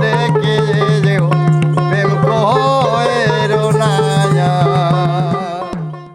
ডেকে